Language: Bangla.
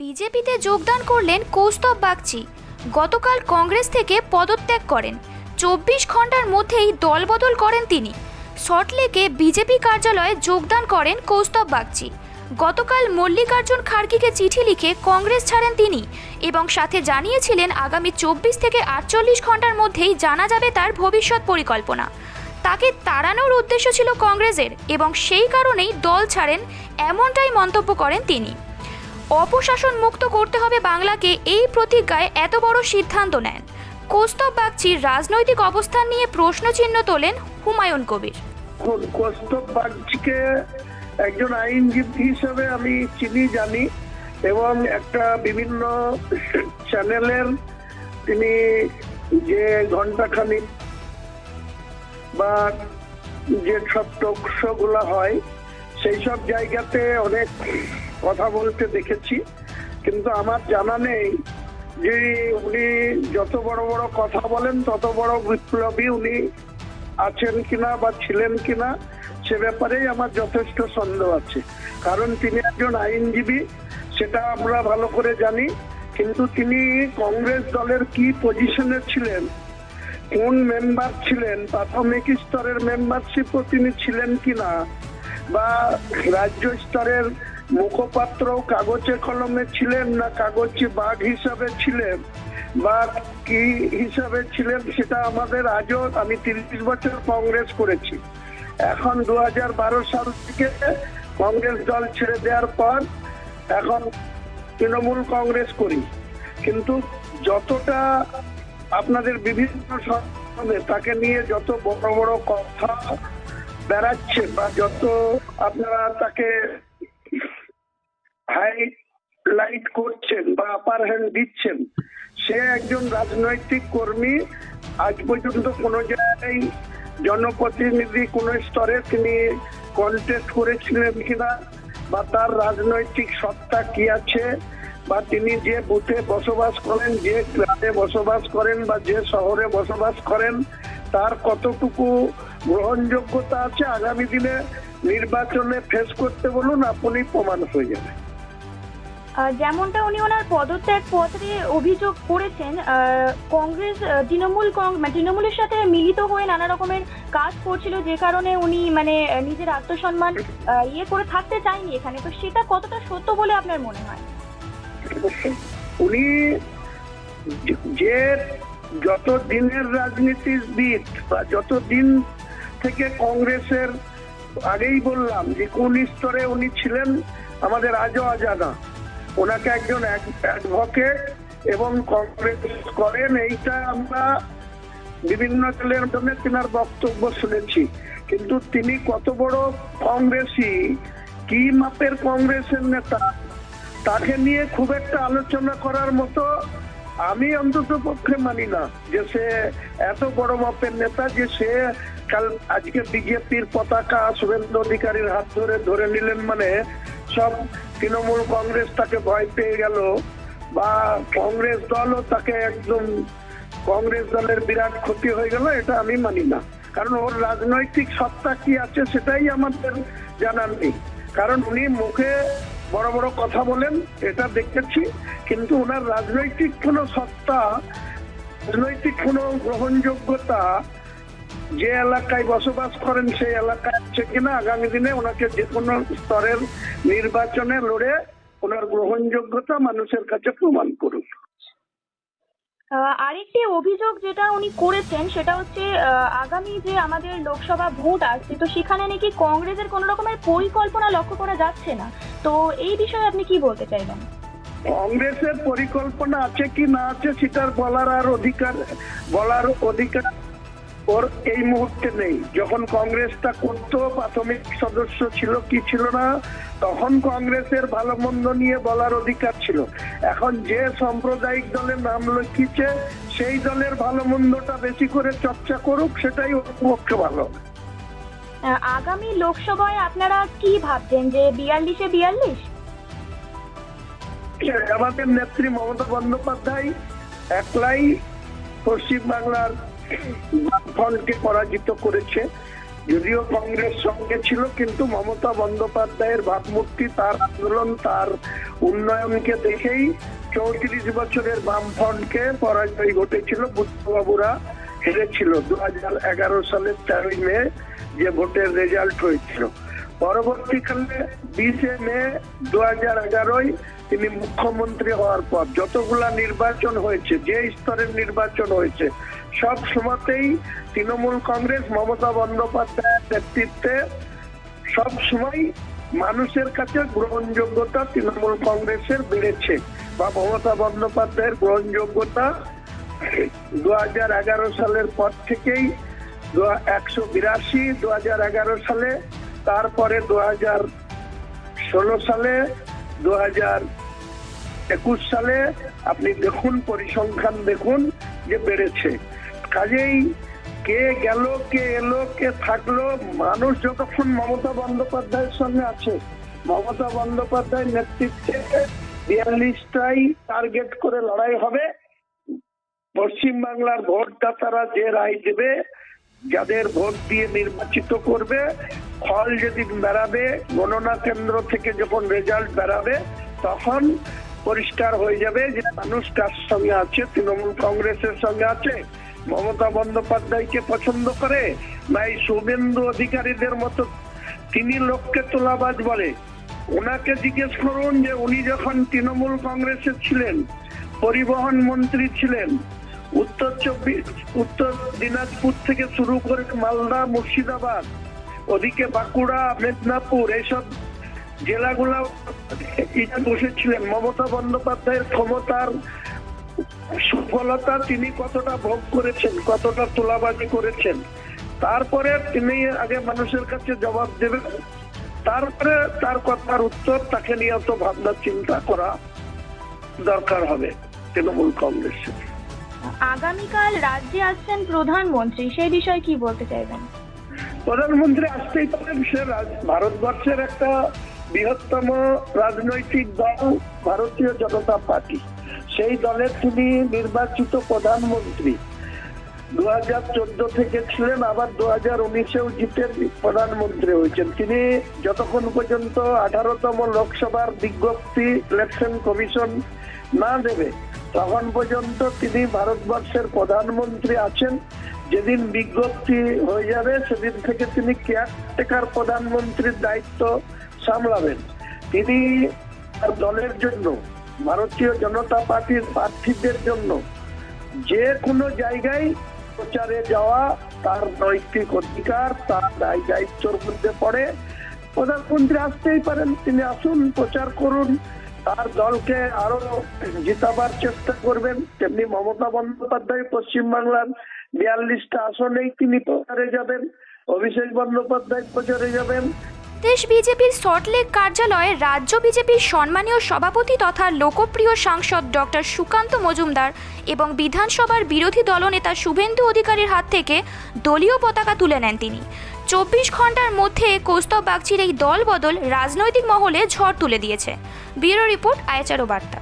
বিজেপিতে যোগদান করলেন কৌস্তব বাগচি। গতকাল কংগ্রেস থেকে পদত্যাগ করেন। চব্বিশ ঘণ্টার মধ্যেই দলবদল করেন তিনি। সল্টলেকে বিজেপি কার্যালয়ে যোগদান করেন কৌস্তব বাগচি। গতকাল মল্লিকার্জুন খার্গিকে চিঠি লিখে কংগ্রেস ছাড়েন তিনি এবং সাথে জানিয়েছিলেন আগামী চব্বিশ থেকে আটচল্লিশ ঘণ্টার মধ্যেই জানা যাবে তার ভবিষ্যৎ পরিকল্পনা। তাকে তাড়ানোর উদ্দেশ্য ছিল কংগ্রেসের এবং সেই কারণেই দল ছাড়েন এমনটাই মন্তব্য করেন তিনি। অপশাসন মুক্ত করতে হবে বাংলাকে এই প্রতিজ্ঞায় এত বড় সিদ্ধান্ত নেন। কৌস্তব বাগচির রাজনৈতিক অবস্থান নিয়ে প্রশ্নচিহ্ন তোলেন হুমায়ুন কবির। কৌস্তব বাগচিকে একজন আইনজীবী হিসেবে আমি চিনি, জানি, এবং একটা বিভিন্ন চ্যানেলের তিনি যে ঘন্টাখানি বা যে সব টকগুলা হয়, সেই সব জায়গাতে অনেক কথা বলতে দেখেছি, কিন্তু আমার জানা নেই যে উনি যত বড় বড় কথা বলেন, তত বড় বিপ্লবী উনি আছেন কিনা বা ছিলেন কিনা, সে ব্যাপারেই আমার যথেষ্ট সন্দেহ আছে। কারণ তিনি একজন আইনজীবী, সেটা আমরা ভালো করে জানি, কিন্তু তিনি কংগ্রেস দলের কি পজিশনে ছিলেন, কোন মেম্বার ছিলেন, প্রাথমিক স্তরের মেম্বারশিপও তিনি ছিলেন কিনা, বা রাজ্য স্তরের মুখপাত্র কাগজে কলমে ছিলেন না কাগজে বাঘ হিসাবে ছিলেন? বা কি হিসাবে ছিলেন সেটা আমাদের আজও আমি তিরিশ বছর কংগ্রেস করেছি। এখন দু সাল থেকে কংগ্রেস দল ছেড়ে দেওয়ার পর এখন তৃণমূল কংগ্রেস করি। কিন্তু যতটা আপনাদের বিভিন্ন সংসদে তাকে নিয়ে যত বড় বড় কথা বেড়াচ্ছে বা যত আপনারা তাকে হাই লাইট করছেন বা আপার হ্যান্ড দিচ্ছেন, সে একজন রাজনৈতিক কর্মী, আজ পর্যন্ত কোনো জায়গায় জনপ্রতিনিধি কোন স্তরে তিনি কন্টেস্ট করেছিলেন কিনা বা তার রাজনৈতিক সত্তা কি আছে বা তিনি যে বুথে বসবাস করেন, যে গ্রামে বসবাস করেন বা যে শহরে বসবাস করেন, তার কতটুকু গ্রহণযোগ্যতা আছে? আগামী দিনে নির্বাচনে ফেস করতে বলুন, আপনি প্রমাণ হয়ে যাবে। যেমনটা উনি ওনার পদত্যাগ পত্রে অভিযোগ করেছেন কংগ্রেস তৃণমূল মানে তৃণমূলের সাথে মিলিত হয়ে নানা রকমের কাজ করছিল, যে কারণে উনি মানে নিজের আত্মসম্মান ইয়ে করে থাকতে চায়নি এখানে। তো সেটা কতটা সত্য বলে আপনার মনে হয়? উনি যে যত দিনের রাজনীতিবিদ বা যত দিন থেকে কংগ্রেসের, আগেই বললাম যে কোন স্তরে উনি ছিলেন, আমাদের আজও অজানা। ওনাকে একজন অ্যাডভোকেট এবং কংগ্রেস করেন, এইটা আমরা বিভিন্ন দলের মাধ্যমে তিনার বক্তব্য শুনেছি। কিন্তু তিনি কত বড় কংগ্রেসী কি মাপের কংগ্রেসের নেতা, তাকে নিয়ে খুব একটা আলোচনা করার মতো আমি অন্তত পক্ষে মানি না যে সে এত বড় মাপের নেতা যে সে কাল আজকে বিজেপির পতাকা, শুভেন্দু অধিকারীর হাত ধরে ধরে নিলেন মানে সব তৃণমূল কংগ্রেস তাকে ভয় পেয়ে গেল বা কংগ্রেস দলও তাকে একদম কংগ্রেস দলের বিরাট ক্ষতি হয়ে গেল, এটা আমি মানি না। কারণ ওর রাজনৈতিক সত্তা কি আছে সেটাই আমাদের জানার নেই। কারণ উনি মুখে বড় বড় কথা বলেন, এটা দেখতেছি কিন্তু ওনার রাজনৈতিক কোনো সত্তা, রাজনৈতিক কোনো গ্রহণযোগ্যতা যে এলাকায় বসবাস করেন সেই এলাকায় আছে কিনা আগামী দিনে ওনাকে যে কোনো স্তরের নির্বাচনে লড়ে ওনার গ্রহণযোগ্যতা মানুষের কাছে প্রমাণ করুন। আরেকটি অভিযোগ যেটা উনি করেছেন সেটা হচ্ছে আগামী যে আমাদের লোকসভা ভোট আসছে তো সেখানে নাকি কংগ্রেসের কোনো রকমের পরিকল্পনা লক্ষ্য করা যাচ্ছে না। তো এই বিষয়ে আপনি কি বলতে চাইবেন? কংগ্রেসের পরিকল্পনা আছে কি না আছে সেটার বলার আর অধিকার বলার অধিকার ওর এই মুহূর্তে নেই। যখন কংগ্রেসটা করতো প্রাথমিক সদস্য ছিল কি ছিল না তখন কংগ্রেসের ভালো মন্দ নিয়ে বলার অধিকার ছিল। এখন যে সাম্প্রদায়িক দলের নাম লিখিছে সেই দলের ভালো মন্দটা বেশি করে চর্চা করুক সেটাই ওর পক্ষে ভালো আগামী লোকসভায় আপনারা কি ভাবছেন যে বিয়াল্লিশে বিয়াল্লিশ? আমাদের নেত্রী মমতা বন্দ্যোপাধ্যায় একলাই পশ্চিম বাংলার ফ্রন্টকে পরাজিত করেছে। যদিও কংগ্রেস সঙ্গে ছিল, কিন্তু মমতা বন্দ্যোপাধ্যায়ের ভাবমূর্তি, তার আন্দোলন, তার উন্নয়নকে দেখেই চৌত্রিশ বছরের বামফ্রন্টকে পরাজয় ঘটেছিল। বুদ্ধবাবুরা হেরেছিল দু হাজার এগারো সালের তেরোই মে, যে ভোটের রেজাল্ট হয়েছিল। পরবর্তীকালে বিশে মে দু হাজার এগারোয় তিনি মুখ্যমন্ত্রী হওয়ার পর যতগুলা নির্বাচন হয়েছে, যে স্তরের নির্বাচন হয়েছে সব সময়তেই তৃণমূল কংগ্রেস, মমতা বন্দ্যোপাধ্যায়ের নেতৃত্বে সব সময় মানুষের কাছে গ্রহণযোগ্যতা তৃণমূল কংগ্রেসের বেড়েছে বা মমতা বন্দ্যোপাধ্যায়ের গ্রহণযোগ্যতা দু হাজার এগারো সালের পর থেকেই একশো বিরাশি, দু হাজার এগারো সালে, তারপরে দু হাজার ষোলো সালে, দু হাজার একুশ সালে আপনি দেখুন, পরিসংখ্যান দেখুন যে বেড়েছে। কাজেই কে গেল, কে এলো, কে থাকল, মানুষ যতক্ষণ মমতা বন্দ্যোপাধ্যায়ের সঙ্গে আছে, মমতা বন্দ্যোপাধ্যায়ের নেতৃত্বে বিয়াল্লিশটাই টার্গেট করে লড়াই হবে। পশ্চিম বাংলার ভোটদাতারা যে রায় দেবে, যাদের ভোট দিয়ে নির্বাচিত করবে, ফল যদি বেরাবে গণনা কেন্দ্র থেকে যখন রেজাল্ট বেরাবে তখন পরিষ্কার হয়ে যাবে যে মানুষ কার সঙ্গে আছে, তৃণমূল কংগ্রেসের সঙ্গে আছে মমতা বন্দ্যোপাধ্যায়কে পছন্দ করে না এই শুভেন্দু অধিকারীদের মতো তিনি লোককে তোলাবাজ বলে ওনাকে জিজ্ঞেস করুন যে উনি যখন তৃণমূল কংগ্রেসে ছিলেন পরিবহন মন্ত্রী ছিলেন উত্তর চব্বিশ উত্তর দিনাজপুর থেকে শুরু করে মালদা মুর্শিদাবাদ ওদিকে বাঁকুড়া মেদিনীপুর এইসব জেলাগুলা বসেছিলেন মমতা বন্দ্যোপাধ্যায়ের ক্ষমতার সুফলতা তিনি কতটা ভোগ করেছেন কতটা তোলাবাজি করেছেন। তারপরে তিনি আগে মানুষের কাছে জবাব দেবেন। তারপরে তার কথার উত্তর তাকে নিয়ে তো ভাবনা চিন্তা করা দরকার হবে তৃণমূল কংগ্রেসের। আগামীকাল রাজ্যে আসছেন প্রধানমন্ত্রী সেই বিষয়ে কি বলতে চাইবেন? প্রধানমন্ত্রী আসতেই পারেন সে ভারতবর্ষের একটা বৃহত্তম রাজনৈতিক দল ভারতীয় জনতা পার্টি। সেই দলের তিনি নির্বাচিত প্রধানমন্ত্রী। দু হাজার চোদ্দ থেকে ছিলেন, আবার দু হাজার উনিশেও জিতে প্রধানমন্ত্রী হয়েছেন। তিনি যতক্ষণ পর্যন্ত আঠারোতম লোকসভার বিজ্ঞপ্তি ইলেকশন কমিশন না দেবে, তখন পর্যন্ত তিনি ভারতবর্ষের প্রধানমন্ত্রী আছেন। যেদিন বিজ্ঞপ্তি হয়ে যাবে, সেদিন থেকে তিনি কেয়ারটেকার প্রধানমন্ত্রীর দায়িত্ব সামলাবেন। তিনি দলের জন্য ভারতীয় জনতা পার্টির প্রার্থীদের জন্য যে কোনো জায়গায় প্রচারে যাওয়া তার নৈতিক অধিকার, তার দায় দায়িত্বর মধ্যে পড়ে। প্রধানমন্ত্রী আসতেই পারেন, তিনি আসুন, প্রচার করুন। তার দলকে আরও জিতাবার চেষ্টা করবেন। তেমনি মমতা বন্দ্যোপাধ্যায় পশ্চিমবাংলার বিয়াল্লিশটা আসনেই তিনি প্রচারে যাবেন। অভিষেক বন্দ্যোপাধ্যায় প্রচারে যাবেন। দেশ বিজেপির সল্টলেক কার্যালয়ে রাজ্য বিজেপির সম্মানীয় সভাপতি তথা লোকপ্রিয় সাংসদ ডক্টর সুকান্ত মজুমদার এবং বিধানসভার বিরোধী দলনেতা শুভেন্দু অধিকারীর হাত থেকে দলীয় পতাকা তুলে নেন তিনি। চব্বিশ ঘণ্টার মধ্যে কৌস্তব বাগচির এই দলবদল রাজনৈতিক মহলে ঝড় তুলে দিয়েছে। ব্যুরো রিপোর্ট আয়চারো বার্তা।